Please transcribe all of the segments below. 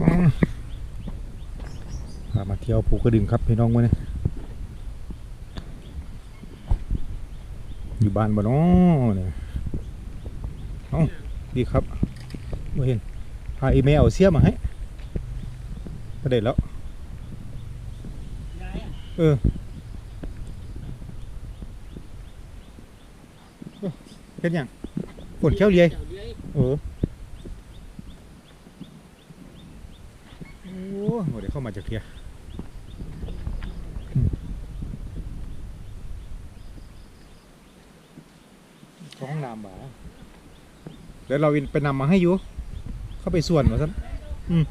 พามาเที่ยวภูกระดึงครับพี่น้องมื้อนี้อยู่บ้านบ่นาะเนี่ยเอ้าดีครับบ่เห็นพาอีเมลเสียมาให้ก็ได้แล้ว เออเอ้าเฮ็ดหยังฝนเขี้ยวเลียเออ โอ้โหเดี๋ยวเข้ามาจากเทียอืมเข้าห้องน้ำบ่าเดี๋ยวเราไปนำมาให้อยู่ เข้าไปส่วนมาซะอืม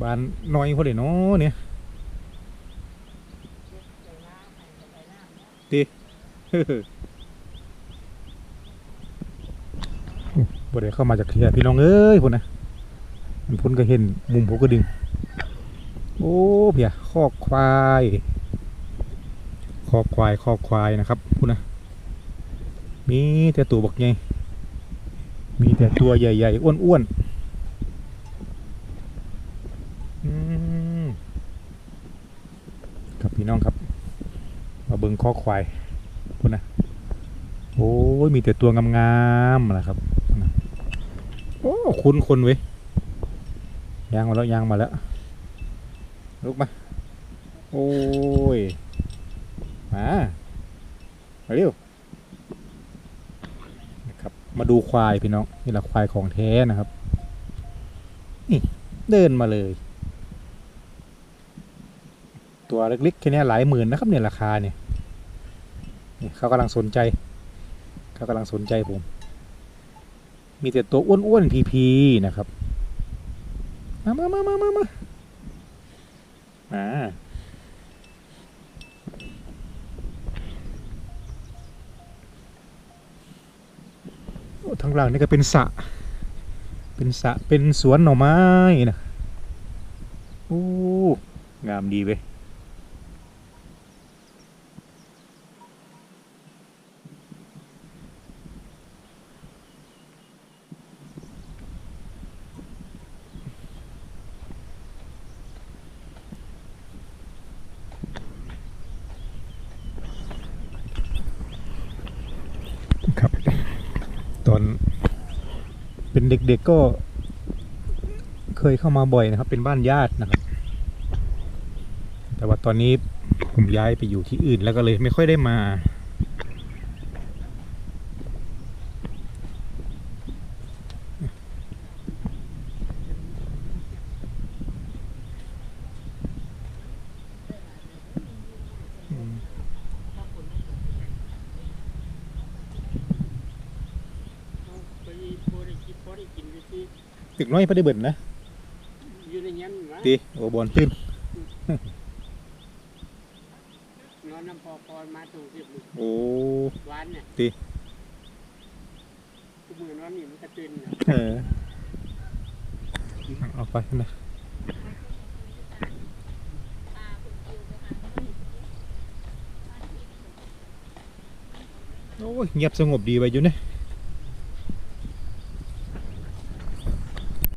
บานน้อยพอดีเนาะเนี่ยดี บ่ได้เข้ามาจากเคลียพี่น้องเอ้ยพุ่นนะมันพุ่นก็เห็นมุมผูกระดึง โอ้เพียคอกควายคอกควายคอกควายนะครับพุ่นนะมีแต่ตัวบักใหญ่มีแต่ตัวใหญ่ๆอ้วนๆครับพี่น้องครับ มาเบิ่งคอกควายพุ่นนะโอ้ยมีแต่ตัวงามๆนะครับ โอ้คุ้นคนเว้ยยางมาแล้วยางมาแล้วลุกมา โอ้ย มาเร็วนะครับมาดูควายพี่น้องนี่แหละควายของแท้นะครับนี่เดินมาเลย ตัวเล็กๆแค่นี้หลายหมื่นนะครับเนี่ยราคาเนี่ยนี่เขากำลังสนใจ เขากำลังสนใจผม มีแต่ตัวอ้วนๆพีๆนะครับ มามามามามามามาทางหลังนี่ก็เป็นสระ เป็นสระ เป็นสวนหน่อไม้นะโอ้ งามดีเว้ย ครับ ตอนเป็นเด็กๆก็ เคยเข้ามาบ่อยนะครับ เป็นบ้านญาตินะครับ แต่ว่าตอนนี้ผมย้ายไปอยู่ที่อื่นแล้วก็เลยไม่ค่อยได้มา พอดีพอได้กินพอได้กินอยู่ที่ ตึกน้อยพอได้เบิ่นนะอยู่ในเงี้ยนะตีโอ้บอลตื้นนอนน้ำพอพอมาถูกสิบลูกโอ้หวานเนี่ยติกูมือนอนนี่มันกระตือนเนี่ยเออเอาไปนะโอ้ยเงียบสงบดีไปอยู่เนี่ย